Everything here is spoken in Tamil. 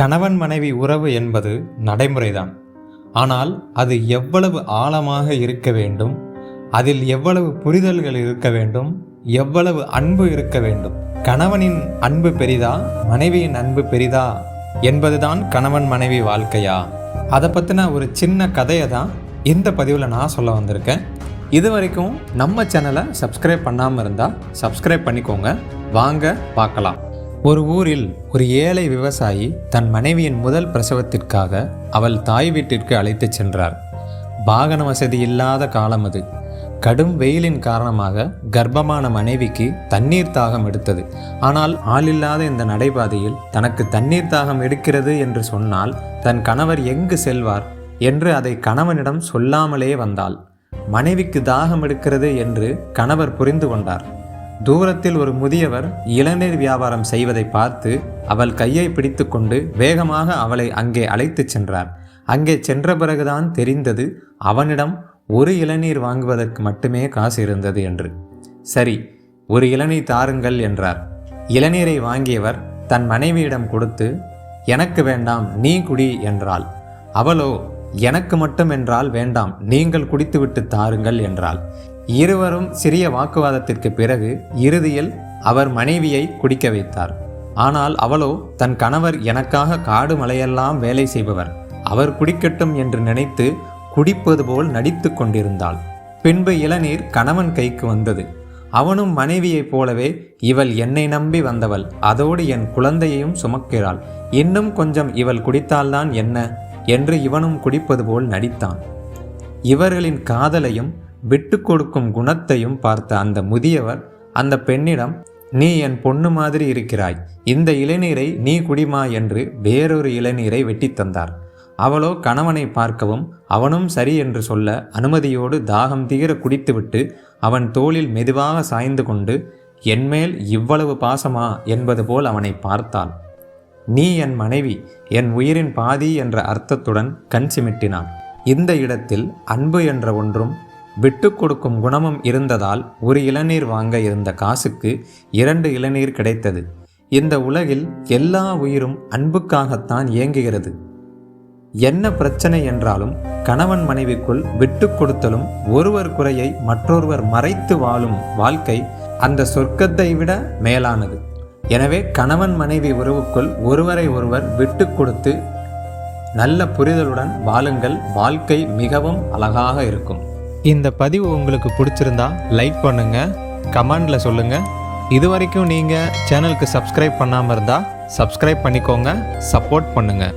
கணவன் மனைவி உறவு என்பது நடைமுறைதான். ஆனால் அது எவ்வளவு ஆழமாக இருக்க வேண்டும் அதில் எவ்வளவு புரிதல்கள் இருக்க வேண்டும் எவ்வளவு அன்பு இருக்க வேண்டும். கணவனின் அன்பு பெரிதா மனைவியின் அன்பு பெரிதா என்பதுதான் கணவன் மனைவி வாழ்க்கையா? அதை பற்றின ஒரு சின்ன கதையை தான் இந்த பதிவில் நான் சொல்ல வந்திருக்கேன். இது வரைக்கும் நம்ம சேனலை சப்ஸ்கிரைப் பண்ணாமல் இருந்தால் சப்ஸ்கிரைப் பண்ணிக்கோங்க. வாங்க பார்க்கலாம். ஒரு ஊரில் ஒரு ஏழை விவசாயி தன் மனைவியின் முதல் பிரசவத்திற்காக அவள் தாய் வீட்டிற்கு அழைத்துச் சென்றார். வாகன வசதி இல்லாத காலம் அது. கடும் வெயிலின் காரணமாக கர்ப்பமான மனைவிக்கு தண்ணீர் தாகம் எடுத்தது. ஆனால் ஆளில்லாத இந்த நடைபாதையில் தனக்கு தண்ணீர் தாகம் எடுக்கிறது என்று சொன்னால் தன் கணவர் எங்கு செல்வார் என்று அதை கணவனிடம் சொல்லாமலே வந்தாள். மனைவிக்கு தாகம் எடுக்கிறது என்று கணவர் புரிந்து கொண்டார். தூரத்தில் ஒரு முதியவர் இளநீர் வியாபாரம் செய்வதை பார்த்து அவள் கையை பிடித்துக்கொண்டு வேகமாக அவளை அங்கே அழைத்துச் சென்றார். அங்கே சென்ற பிறகுதான் தெரிந்தது அவனிடம் ஒரு இளநீர் வாங்குவதற்கு மட்டுமே காசு இருந்தது என்று. சரி ஒரு இளநீர் தாருங்கள் என்றார். இளநீரை வாங்கியவர் தன் மனைவியிடம் கொடுத்து எனக்கு வேண்டாம் நீ குடி என்றாள். அவளோ எனக்கு மட்டும் என்றால் வேண்டாம் நீங்கள் குடித்துவிட்டு தாருங்கள் என்றாள். இருவரும் சிறிய வாக்குவாதத்திற்கு பிறகு இறுதியில் அவர் மனைவியை குடிக்க வைத்தார். ஆனால் அவளோ தன் கணவர் எனக்காக காடு மலையெல்லாம் வேலை செய்பவர் அவர் குடிக்கட்டும் என்று நினைத்து குடிப்பது போல் நடித்து கொண்டிருந்தாள். பின்பு இளநீர் கணவன் கைக்கு வந்தது. அவனும் மனைவியைப் போலவே இவள் என்னை நம்பி வந்தவள் அதோடு என் குழந்தையையும் சுமக்கிறாள். இன்னும் கொஞ்சம் இவள் குடித்தால்தான் என்ன? என்று இவனும் குடிப்பது போல் நடித்தான். இவர்களின் காதலையும் விட்டு கொடுக்கும் குணத்தையும் பார்த்த அந்த முதியவர் அந்த பெண்ணிடம் நீ என் பொண்ணு மாதிரி இருக்கிறாய். இந்த இளநீரை நீ குடிமா? என்று வேறொரு இளநீரை வெட்டித் தந்தார். அவளோ கணவனை பார்க்கவும் அவனும் சரி என்று சொல்ல அனுமதியோடு தாகம் தீர குடித்துவிட்டு அவன் தோளில் மெதுவாக சாய்ந்து கொண்டு என்மேல் இவ்வளவு பாசமா? என்பது போல் அவனை பார்த்தாள். நீ என் மனைவி என் உயிரின் பாதி என்ற அர்த்தத்துடன் கண் சிமிட்டினான். இந்த இடத்தில் அன்பு என்ற ஒன்றும் விட்டு கொடுக்கும் குணமும் இருந்ததால் ஒரு இளநீர் வாங்க இருந்த காசுக்கு இரண்டு இளநீர் கிடைத்தது. இந்த உலகில் எல்லா உயிரும் அன்புக்காகத்தான் இயங்குகிறது. என்ன பிரச்சனை என்றாலும் கணவன் மனைவிக்குள் விட்டு கொடுத்தலும் ஒருவர் குறையை மற்றொருவர் மறைத்து வாழும் வாழ்க்கை அந்த சொர்க்கத்தை விட மேலானது. எனவே கணவன் மனைவி உறவுக்குள் ஒருவரை ஒருவர் விட்டு கொடுத்து நல்ல புரிதலுடன் வாழுங்கள். வாழ்க்கை மிகவும் அழகாக இருக்கும். இந்த பதிவு உங்களுக்கு பிடிச்சிருந்தா லைக் பண்ணுங்கள் கமெண்டில் சொல்லுங்கள் இது வரைக்கும் நீங்கள் சேனலுக்கு சப்ஸ்கிரைப் பண்ணாமல் இருந்தால் சப்ஸ்கிரைப் பண்ணிக்கோங்க சப்போர்ட் பண்ணுங்கள்